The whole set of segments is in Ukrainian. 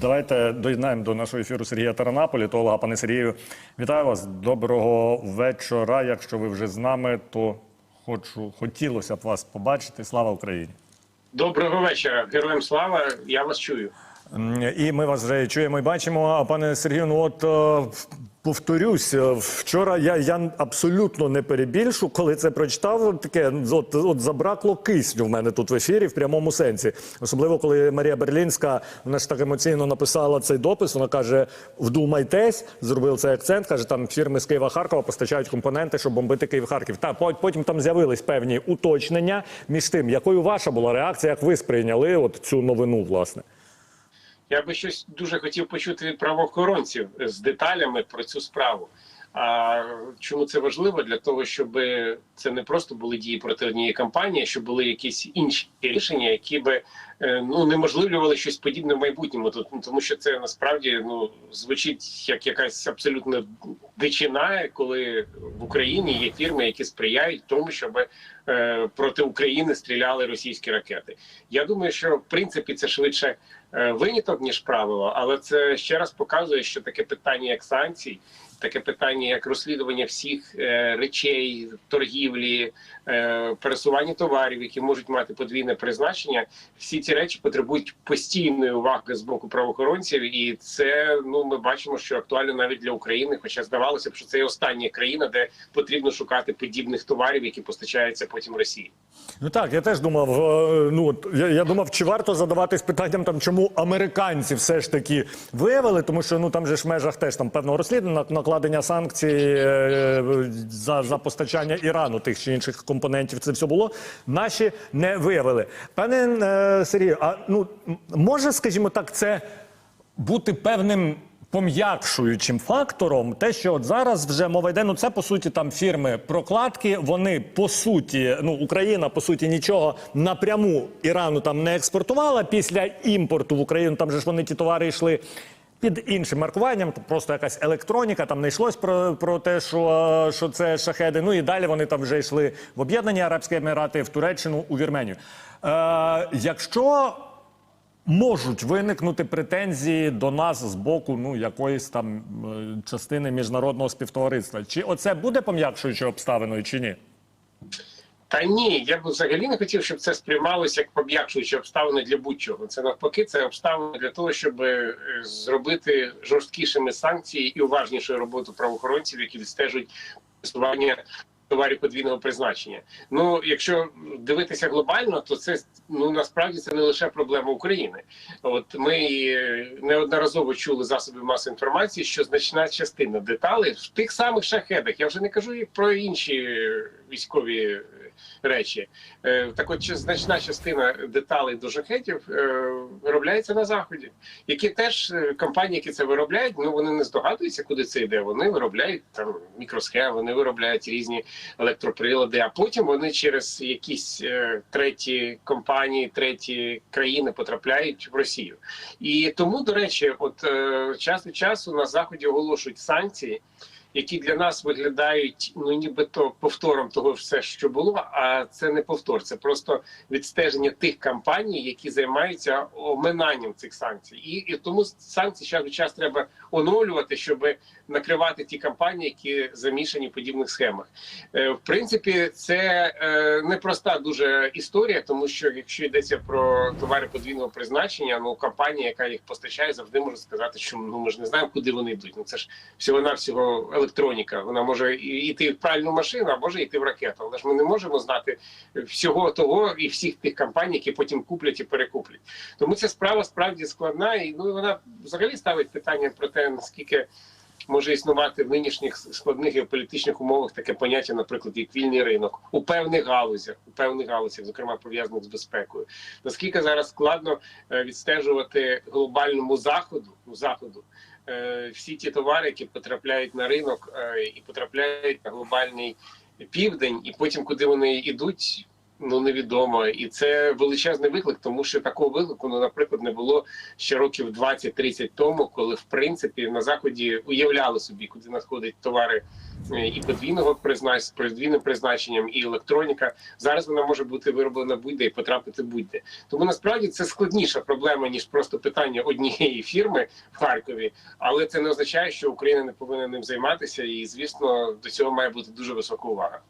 Давайте доєднаємо до нашого ефіру Сергія Тарана, політолога. Пане Сергію, вітаю вас. Доброго вечора. Якщо ви вже з нами, то хочу хотілося б вас побачити. Слава Україні! Доброго вечора, героям слава. Я вас чую. І ми вас вже чуємо і бачимо. А пане Сергію, ну от е, повторюсь, е, вчора я, я абсолютно не перебільшу, коли це прочитав. Таке от, от забракло кисню в мене тут в ефірі в прямому сенсі. Особливо коли Марія Берлінська вона ж так емоційно написала цей допис. Вона каже: вдумайтесь, зробив цей акцент. каже, там фірми з Києва Харкова постачають компоненти, щоб бомбити Київ Харків. Та потім там з'явились певні уточнення між тим, якою ваша була реакція, як ви сприйняли от цю новину, власне. Я би щось дуже хотів почути від правоохоронців з деталями про цю справу. А чому це важливо? Для того, щоб це не просто були дії проти однієї кампанії, щоб були якісь інші рішення, які би ну неможливлювали щось подібне в майбутньому. Ну, тому, що це насправді ну звучить як якась абсолютно дичина, коли в Україні є фірми, які сприяють тому, щоб е, проти України стріляли російські ракети. Я думаю, що в принципі це швидше е, виняток ніж правило, але це ще раз показує, що таке питання як санкцій, таке питання як розслідування всіх е, речей, торгівлі, е, пересування товарів, які можуть мати подвійне призначення. Всі ці речі потребують постійної уваги з боку правоохоронців, і це ну ми бачимо, що актуально навіть для України. Хоча здавалося б, що це і остання країна, де потрібно шукати подібних товарів, які постачаються потім Росії. Ну так, я теж думав. е, Ну я, я думав, чи варто задаватись питанням, там чому американці все ж таки виявили, тому що ну там же ж в межах теж там певного розслідування накладення санкцій е, за, за постачання Ірану тих чи інших компонентів. Це все було. Наші не виявили. Пане е, Сергію, а ну може, скажімо так, це бути певним пом'якшуючим фактором, те, що от зараз вже мова йде, ну це по суті там фірми прокладки. Вони по суті, ну Україна по суті нічого напряму Ірану там не експортувала після імпорту в Україну. Там же ж вони ті товари йшли. Під іншим маркуванням, то просто якась електроніка, там не йшлось про, про те, що, що це шахеди. Ну і далі вони там вже йшли в Об'єднані Арабські Емірати, в Туреччину, у Вірменію. Е, якщо можуть виникнути претензії до нас з боку ну якоїсь там е, частини міжнародного співтовариства. Чи оце буде пом'якшуючою обставиною, чи ні? Та ні, я б взагалі не хотів, щоб це сприймалося як пом'якшуючі обставини для будь-чого. Це навпаки, це обставини для того, щоб е, зробити жорсткішими санкції і уважнішою роботу правоохоронців, які відстежують просування товарів подвійного призначення. Ну, якщо дивитися глобально, то це ну насправді це не лише проблема України. От ми е, неодноразово чули засоби масової інформації, що значна частина деталей в тих самих шахедах. Я вже не кажу про інші військові речі. Е, Так, от значна частина деталей до шахетів е, виробляється на заході, які теж е, компанії, які це виробляють, ну вони не здогадуються, куди це йде. Вони виробляють там мікросхеми, вони виробляють різні електроприлади, а потім вони через якісь треті компанії, треті країни потрапляють в Росію. І тому, до речі, от час від часу на заході оголошують санкції. Які для нас виглядають ну нібито повтором того все, що було. А це не повтор, це просто відстеження тих компаній, які займаються оминанням цих санкцій, і, і тому санкції час від час треба оновлювати, щоб накривати ті компанії, які замішані в подібних схемах. Е, в принципі, це е, непроста дуже історія, тому що якщо йдеться про товари подвійного призначення, ну компанія, яка їх постачає, завжди може сказати, що ну ми ж не знаємо, куди вони йдуть. Ну це ж всього навсього електроніка. Вона може йти в пральну машину, а може йти в ракету. Але ж ми не можемо знати всього того і всіх тих компаній, які потім куплять і перекуплять. Тому ця справа справді складна, і ну вона взагалі ставить питання про те, наскільки може існувати в нинішніх складних геополітичних умовах таке поняття, наприклад, як вільний ринок у певних галузях, у певних галузях, зокрема пов'язаних з безпекою. Наскільки зараз складно е, відстежувати глобальному заходу ну, заходу всі ті товари, які потрапляють на ринок е, і потрапляють на глобальний південь, і потім куди вони йдуть. Ну невідомо, і це величезний виклик, тому що такого виклику, ну, наприклад, не було ще років 20-30 тому, коли в принципі на заході уявляли собі, куди надходять товари е, і подвійного признач... подвійним призначенням, і електроніка. Зараз вона може бути вироблена будь-де і потрапити будь-де. Тому насправді це складніша проблема ніж просто питання однієї фірми в Харкові, але це не означає, що Україна не повинна ним займатися, і звісно, до цього має бути дуже висока увага.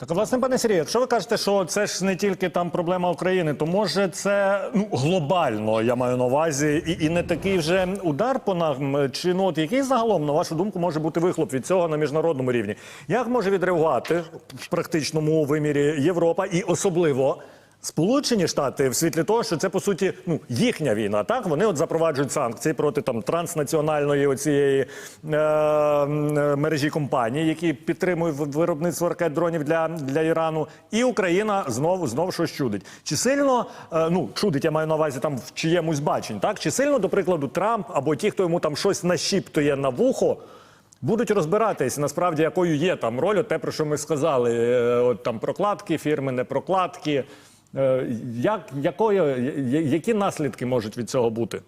Так, власне, пане Сергію, якщо ви кажете, що це ж не тільки там проблема України, то може це ну, глобально, я маю на увазі, і, і не такий вже удар по нам, чи ну от який загалом, на вашу думку, може бути вихлоп від цього на міжнародному рівні? Як може відреагувати в практичному вимірі Європа і особливо Сполучені Штати в світлі того, що це по суті ну їхня війна. Так вони от запроваджують санкції проти там транснаціональної оцієї е, м, мережі компаній, які підтримують виробництво ракет дронів для, для Ірану, і Україна знову знову щось чудить. Чи сильно е, ну чудить, я маю на увазі там в чиємусь бачень, так чи сильно, до прикладу, Трамп або ті, хто йому там щось нашіптує на вухо. Будуть розбиратись насправді, якою є там роль, те, про що ми сказали, е, от там прокладки фірми, не прокладки. Е, Як, якої, які наслідки можуть від цього бути?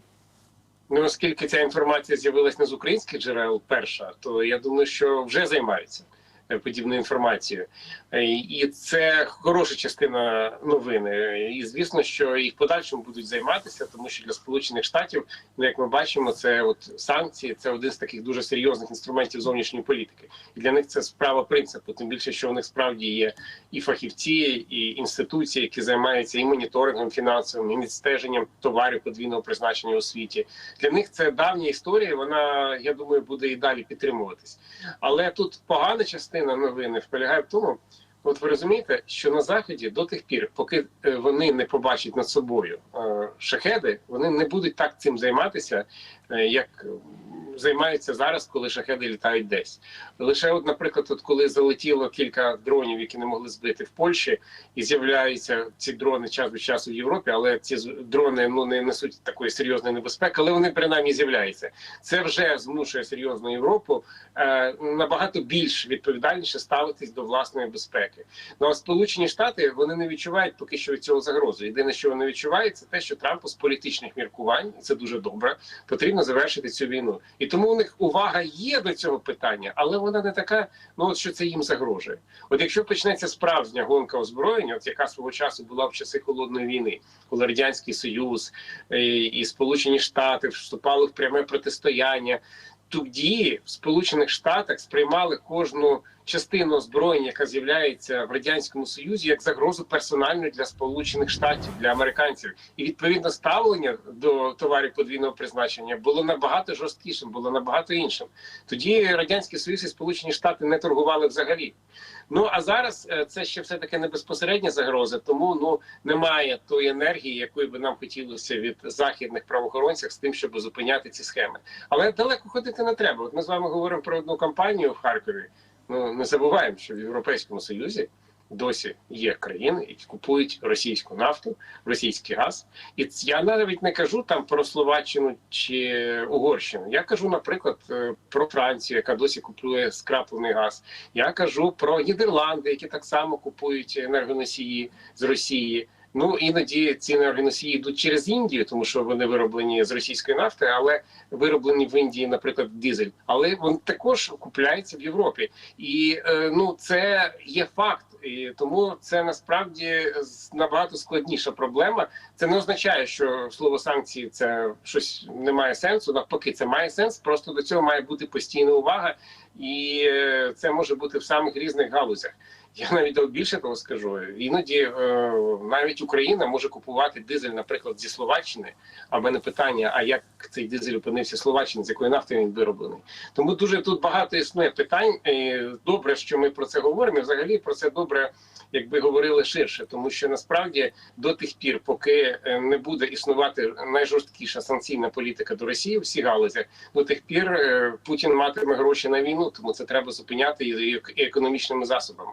Ну, оскільки ця інформація з'явилась не з українських джерел, перша, то я думаю, що вже займаються е, подібною інформацією, Е, і це хороша частина новини. І звісно, що в подальшому будуть займатися, тому що для сполучених штатів, ну як ми бачимо, це от санкції, це один з таких дуже серйозних інструментів зовнішньої політики. І для них це справа принципу. Тим більше, що у них справді є і фахівці, і інституції, які займаються і моніторингом фінансовим, і відстеженням товарів подвійного призначення у світі. Для них це давня історія. Вона я думаю буде і далі підтримуватись. Але тут погана частина новини полягає в тому. От ви розумієте, що на заході до тих пір, поки е, вони не побачать над собою е, шахеди, вони не будуть так цим займатися, е, як м, займаються зараз, коли шахеди літають десь. Лише, от, наприклад, от коли залетіло кілька дронів, які не могли збити в Польщі, і з'являються ці дрони час від часу в Європі, але ці дрони ну не несуть такої серйозної небезпеки, але вони принаймні з'являються. Це вже змушує серйозну Європу е, набагато більш відповідальніше ставитись до власної безпеки. Ну а Сполучені Штати вони не відчувають поки що від цього загрозу. Єдине, що вони відчувають, це те, що Трампу з політичних міркувань, це дуже добре, потрібно завершити цю війну. І тому у них увага є до цього питання, але вона не така, ну от що це їм загрожує. От якщо почнеться справжня гонка озброєння, от яка свого часу була в часи холодної війни, коли радянський союз е, і Сполучені Штати вступали в пряме протистояння. Тоді в Сполучених Штатах сприймали кожну частину озброєння, яка з'являється в радянському союзі, як загрозу персональну для Сполучених Штатів для американців, і відповідно ставлення до товарів подвійного призначення було набагато жорсткішим, було набагато іншим. Тоді радянський союз і Сполучені Штати не торгували взагалі. Ну а зараз е, це ще все таки не безпосередня загроза, тому ну немає тої енергії, якої би нам хотілося від західних правоохоронців з тим, щоб зупиняти ці схеми. Але далеко ходити не треба. От ми з вами говоримо про одну кампанію в Харкові. Ну не забуваємо, що в Європейському Союзі досі є країни, які купують російську нафту, російський газ. І я навіть не кажу там про Словаччину чи Угорщину. Я кажу, наприклад, е, про Францію, яка досі купує скраплений газ. Я кажу про Нідерланди, які так само купують енергоносії з Росії. Ну іноді ці енергоносії йдуть через Індію, тому що вони вироблені з російської нафти, але вироблені в Індії, наприклад, дизель. Але вони також купляються в Європі, і е, ну це є факт. І тому це насправді набагато складніша проблема. Це не означає, що слово санкції це щось не має сенсу. Навпаки, це має сенс. Просто до цього має бути постійна увага, і е, це може бути в самих різних галузях. Я навіть більше того скажу. Іноді е, навіть Україна може купувати дизель, наприклад, зі Словаччини. А в мене питання: а як цей дизель опинився в Словаччині, з якої нафти він вироблений? Тому дуже тут багато існує питань. Добре, що ми про це говоримо. Взагалі про це добре, якби говорили ширше, тому що насправді до тих пір, поки е, не буде існувати найжорсткіша санкційна політика до Росії, у всіх галузях, до тих пір е, Путін матиме гроші на війну, тому це треба зупиняти і економічними засобами.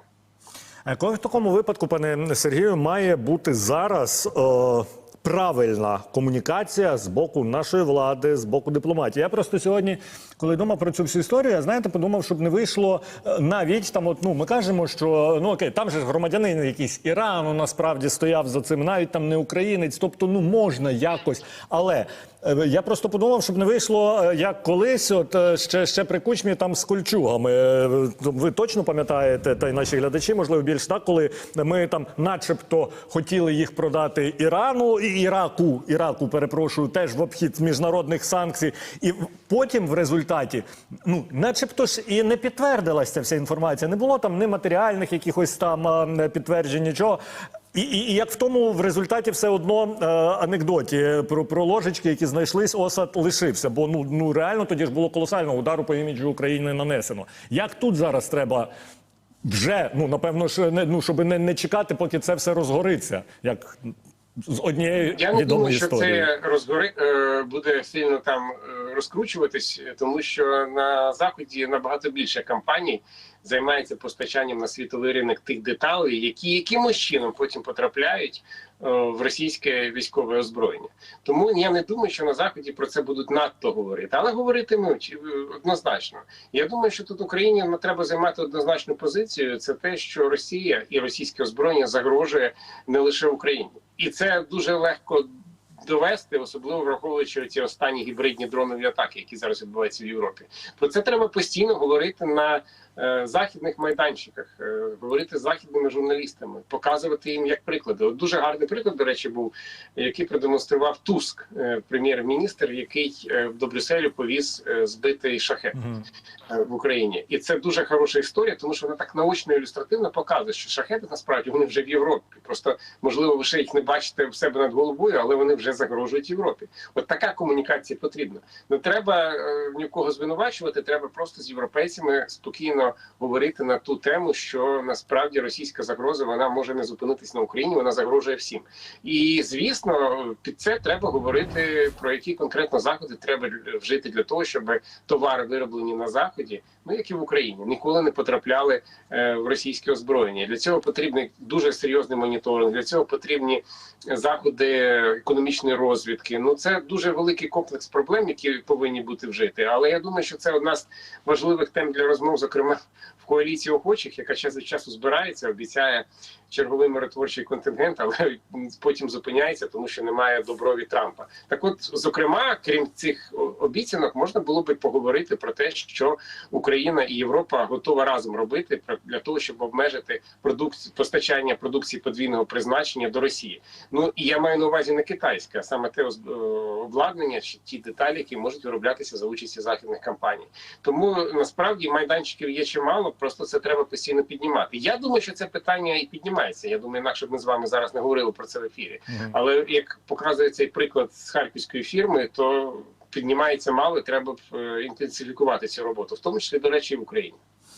Коли в такому випадку, пане Сергію, має бути зараз е, правильна комунікація з боку нашої влади, з боку дипломатії? Я просто сьогодні, коли думав про цю всю історію, я знаєте, подумав, щоб не вийшло е, навіть там. От ну ми кажемо, що ну окей, там же громадянин якийсь Ірану насправді стояв за цим, навіть там не українець, тобто ну можна якось, але Я просто подумав, щоб не вийшло е, як колись, от е, ще, ще при кучмі там з кольчугами. Е, Ви точно пам'ятаєте, та й наші глядачі, можливо, більш так, коли ми там, начебто, хотіли їх продати Ірану і Іраку, Іраку, перепрошую, теж в обхід міжнародних санкцій. І потім в результаті, ну, начебто ж і не підтвердилася вся інформація. Не було там ні матеріальних якихось там е, підтверджень, нічого. І, і, і як в тому в результаті все одно е, анекдоті про, про ложечки, які знайшлись, осад лишився. Бо ну, ну реально тоді ж було колосального удару по іміджу України нанесено. Як тут зараз треба вже, ну напевно, ж не ну, щоб не, не чекати, поки це все розгориться, як з однією Я не думаю, що історією. це розгори е, буде сильно там е, розкручуватись, тому що на заході набагато більше компаній займається постачанням на світовий ринок тих деталей, які якимось чином потім потрапляють е, в російське військове озброєння. Тому я не думаю, що на заході про це будуть надто говорити, але говоритимуть е, однозначно. Я думаю, що тут Україні ну, треба займати однозначну позицію. Це те, що Росія і російське озброєння загрожує не лише Україні, і це дуже легко довести, особливо враховуючи ці останні гібридні дронові атаки, які зараз відбуваються в Європі. Про це треба постійно говорити на західних майданчиках, е, говорити з західними журналістами, показувати їм як приклади. От дуже гарний приклад, до речі, був який продемонстрував Туск, е, прем'єр-міністр, який е, до Брюсселю повіз е, збитий шахет е, в Україні, і це дуже хороша історія, тому що вона так наочно ілюстративно показує, що шахети насправді вони вже в Європі. Просто можливо, ви ще їх не бачите в себе над головою, але вони вже загрожують Європі. От така комунікація потрібна. Не треба е, ні в кого звинувачувати, треба просто з європейцями спокійно говорити на ту тему, що насправді російська загроза вона може не зупинитись на Україні, вона загрожує всім. І звісно, під це треба говорити про які конкретно заходи треба вжити для того, щоб товари вироблені на заході, ну як і в Україні, ніколи не потрапляли е, в російське озброєння. Для цього потрібний дуже серйозний моніторинг. Для цього потрібні заходи економічної розвідки. Ну це дуже великий комплекс проблем, які повинні бути вжити. Але я думаю, що це одна з важливих тем для розмов, зокрема в коаліції охочих, яка час від часу збирається, обіцяє черговий миротворчий контингент, але потім зупиняється, тому що немає доброві Трампа. Так, от, зокрема, крім цих обіцянок, можна було би поговорити про те, що Україна і Європа готова разом робити для того, щоб обмежити продукцію постачання продукції подвійного призначення до Росії. Ну і я маю на увазі не китайське, а саме те е, обладнання чи ті деталі, які можуть вироблятися за участі західних компаній. Тому насправді майданчиків є чимало, просто це треба постійно піднімати. Я думаю, що це питання і піднімається. Я думаю, інакше б ми з вами зараз не говорили про це в ефірі. Але як показує цей приклад з харківської фірми, то піднімається мало, треба е, інтенсифікувати цю роботу, в тому числі, до речі, в Україні.